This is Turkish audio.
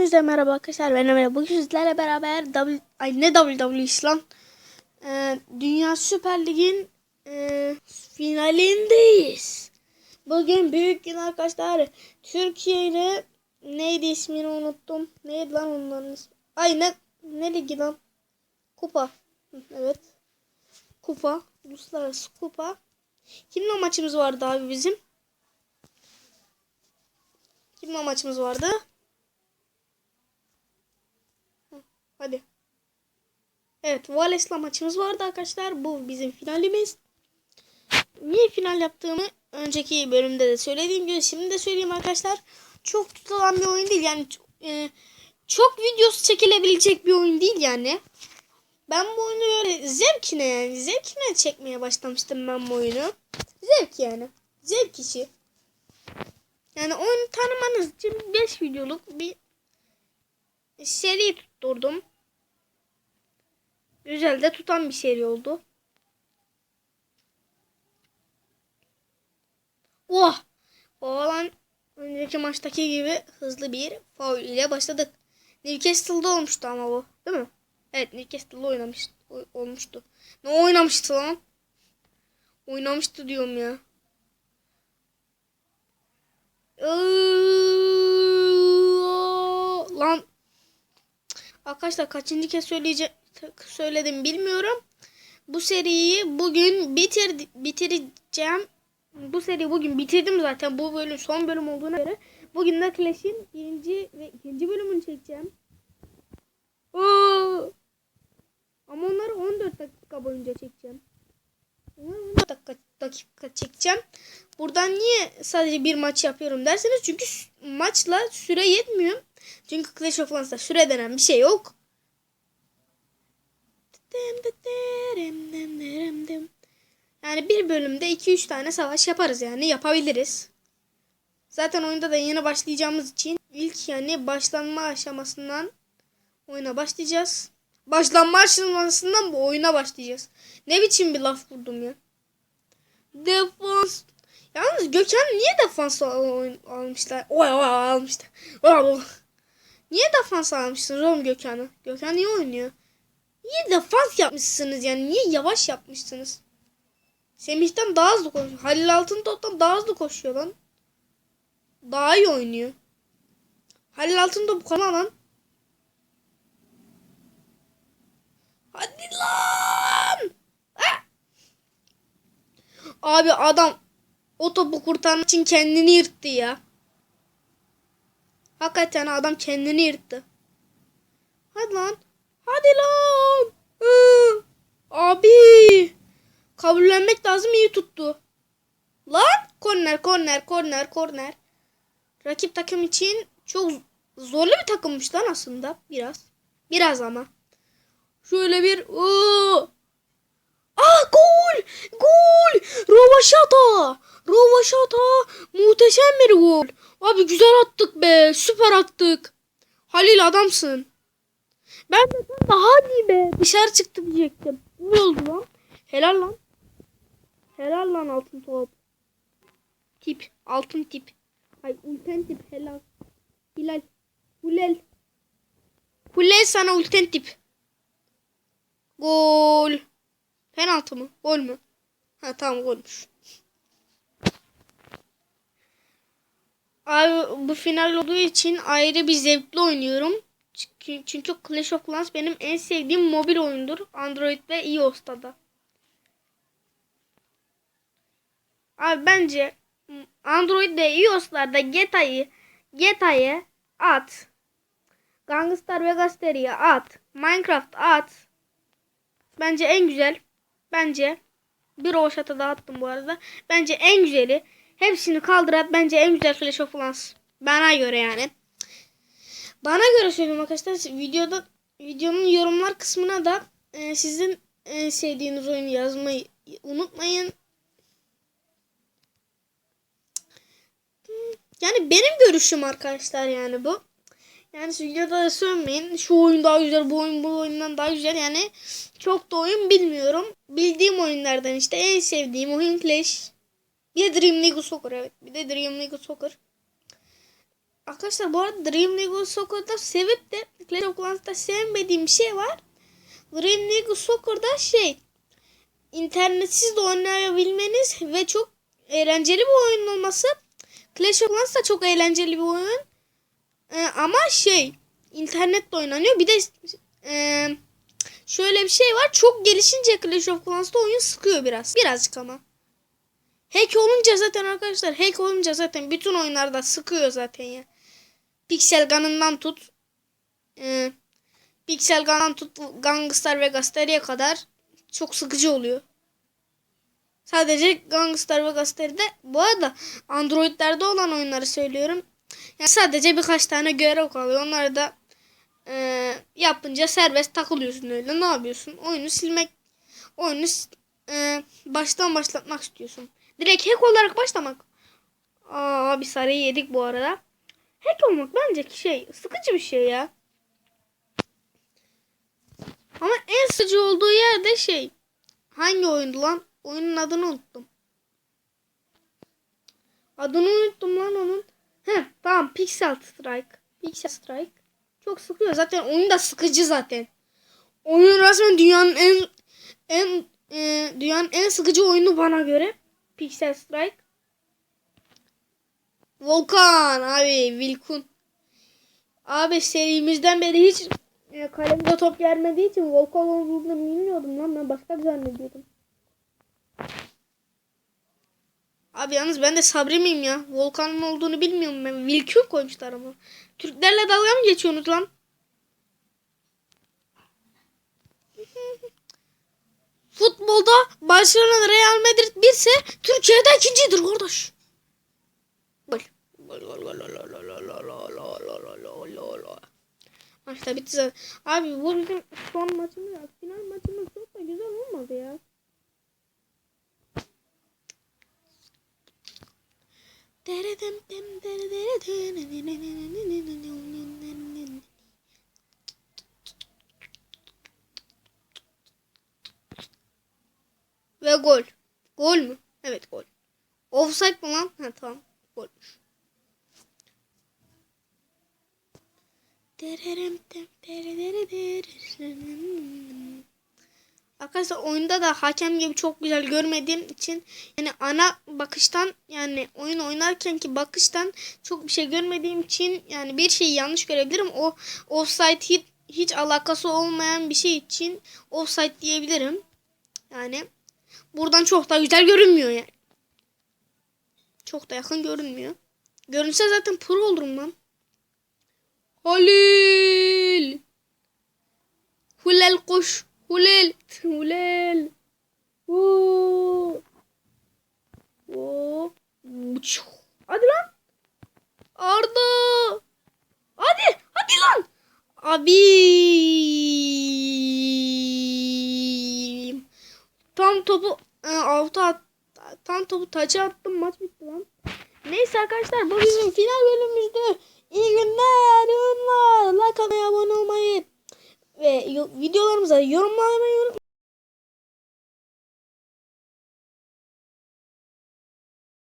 Hepinize merhaba arkadaşlar. Ben Ömer. Bugün sizlerle beraber W, ay ne WWE lan? Ee, Dünya Süper Lig'in e, finalindeyiz. Bugün büyük gün arkadaşlar. Türkiye ile neydi ismini unuttum. Neydi lan onların ismi? Ay ne ne ligi lan? Kupa. Evet. Kupa. Uluslararası kupa. Kimle maçımız vardı abi bizim? Kimle maçımız vardı? Hadi. Evet, Vales'la maçımız vardı arkadaşlar. Bu bizim finalimiz. Niye final yaptığımı önceki bölümde de söylediğim gibi şimdi de söyleyeyim arkadaşlar. Çok tutulan bir oyun değil. Yani e, çok videosu çekilebilecek bir oyun değil yani. Ben bu oyunu böyle zevkine yani zevkine çekmeye başlamıştım ben bu oyunu. Zevk yani. Zevk işi. Yani oyunu tanımanız için 5 videoluk bir seri tutturdum. Güzel tutan bir seri oldu. Oh! O olan önceki maçtaki gibi hızlı bir faul ile başladık. Newcastle'da olmuştu ama bu. Değil mi? Evet Newcastle'da oynamış, oy- olmuştu. Ne oynamıştı lan? Oynamıştı diyorum ya. Lan Arkadaşlar kaçıncı kez söyleyece söyledim bilmiyorum. Bu seriyi bugün bitir bitireceğim. Bu seriyi bugün bitirdim zaten. Bu bölüm son bölüm olduğuna göre. Bugün de Clash'in birinci ve ikinci bölümünü çekeceğim. Oo! Ama onları 14 dakika boyunca çekeceğim. Onları 14 dakika, dakika çekeceğim. Buradan niye sadece bir maç yapıyorum derseniz çünkü maçla süre yetmiyor. Çünkü Clash of Clans'ta süre denen bir şey yok. Yani bir bölümde 2-3 tane savaş yaparız yani yapabiliriz. Zaten oyunda da yeni başlayacağımız için ilk yani başlanma aşamasından oyuna başlayacağız. Başlanma aşamasından bu oyuna başlayacağız. Ne biçim bir laf kurdum ya. Defans. Yalnız Gökhan niye defans almışlar? Oy oy almışlar. Oy, oy. Niye defans almışsınız oğlum Gökhan'ı? Gökhan niye oynuyor? Niye defans yapmışsınız yani? Niye yavaş yapmışsınız? Semih'ten daha hızlı koşuyor. Halil Altıntop'tan daha hızlı koşuyor lan. Daha iyi oynuyor. Halil Altıntop kana lan. Hadi lan. Ah! Abi adam o topu kurtarmak için kendini yırttı ya. Hakikaten adam kendini yırttı. Hadi lan. Hadi lan. Hı. Abi. Kabullenmek lazım iyi tuttu. Lan. Korner korner korner korner. Rakip takım için çok zorlu bir takımmış lan aslında. Biraz. Biraz ama. Şöyle bir. Aa, Ah gol! Gol! Rovaşata! Rovaşata! Muhteşem bir gol. Abi güzel attık be. Süper attık. Halil adamsın. Ben de sen daha iyi be. Dışarı çıktı diyecektim. Ne oldu lan? Helal lan. Helal lan altın top. Tip. Altın tip. Ay ulten tip helal. Hilal. Hulel. Hulel sana ulten tip. Gol. Penaltı mı? Gol mü? Ha tamam golmüş. Abi bu final olduğu için ayrı bir zevkle oynuyorum. Çünkü, Clash of Clans benim en sevdiğim mobil oyundur. Android ve iOS'ta da. Abi bence Android ve iOS'larda GTA'yı GTA'yı at. Gangstar Vegasteri'ye at. Minecraft at. Bence en güzel. Bence bir roşata daha attım bu arada. Bence en güzeli. Hepsini kaldırarak bence en güzel Clash of Clans. Bana göre yani. Bana göre söylüyorum arkadaşlar. Videoda videonun yorumlar kısmına da e, sizin en sevdiğiniz oyunu yazmayı unutmayın. Yani benim görüşüm arkadaşlar yani bu. Yani videoda da söylemeyin. Şu oyun daha güzel, bu oyun bu oyundan daha güzel. Yani çok da oyun bilmiyorum. Bildiğim oyunlardan işte en sevdiğim oyun Clash. Bir de Dream League Soccer evet. Bir de Dream League Soccer. Arkadaşlar bu arada Dream League Soccer'da sevip de Clash of Clans'ta sevmediğim bir şey var. Dream League Soccer'da şey internetsiz de oynayabilmeniz ve çok eğlenceli bir oyun olması. Clash of Clans da çok eğlenceli bir oyun. Ee, ama şey internetle oynanıyor. Bir de e, şöyle bir şey var. Çok gelişince Clash of Clans'ta oyun sıkıyor biraz. Birazcık ama. Hack olunca zaten arkadaşlar hack olunca zaten bütün oyunlarda sıkıyor zaten ya. Pixel Gun'ından tut. E, Pixel Gun'dan tut Gangstar ve Gasteri'ye kadar çok sıkıcı oluyor. Sadece Gangstar ve Gasteri'de bu arada Android'lerde olan oyunları söylüyorum. Yani sadece birkaç tane görev kalıyor. Onları da e, yapınca serbest takılıyorsun öyle. Ne yapıyorsun? Oyunu silmek, oyunu e, baştan başlatmak istiyorsun. Direkt hack olarak başlamak. Aa bir sarıyı yedik bu arada. Hack olmak bence şey sıkıcı bir şey ya. Ama en sıkıcı olduğu yerde şey. Hangi oyundu lan? Oyunun adını unuttum. Adını unuttum lan onun. He tamam Pixel Strike. Pixel Strike. Çok sıkıyor. Zaten oyun da sıkıcı zaten. Oyun resmen dünyanın en en e, dünyanın en sıkıcı oyunu bana göre. Pixel Strike. Volkan abi Vilkun. Abi serimizden beri hiç e, kalemde top gelmediği için Volkan olduğunu bilmiyordum lan ben başka bir zannediyordum. Abi yalnız ben de Sabri miyim ya? Volkan'ın olduğunu bilmiyorum ben. Vilkun koymuşlar ama. Türklerle dalga mı geçiyorsunuz lan? Avrupa'da Barcelona Real Madrid birse Türkiye'de ikincidir kardeş. Böyle. Maçta bitti zaten. Abi bu bizim son maçımız ya. Final maçımız çok da güzel olmadı ya. Deredem dem deredem Ve gol. Gol mü? Evet gol. Offside mı lan? Ha tamam. Golmüş. Arkadaşlar oyunda da hakem gibi çok güzel görmediğim için yani ana bakıştan yani oyun oynarken ki bakıştan çok bir şey görmediğim için yani bir şeyi yanlış görebilirim. O offside hiç, hiç alakası olmayan bir şey için offside diyebilirim. Yani buradan çok da güzel görünmüyor yani. Çok da yakın görünmüyor. Görünse zaten pro olurum lan. Halil. Hulel koş. Hulel. Hulel. Oo. Oo. Hadi lan. Arda. Hadi. Hadi lan. Abi. Tam topu e, alta at, tam topu taça attım maç bitti lan. Neyse arkadaşlar bu bizim final bölümümüzdü. İyi günler, iyi günler. Like abone olmayı ve videolarımıza yorumlamayı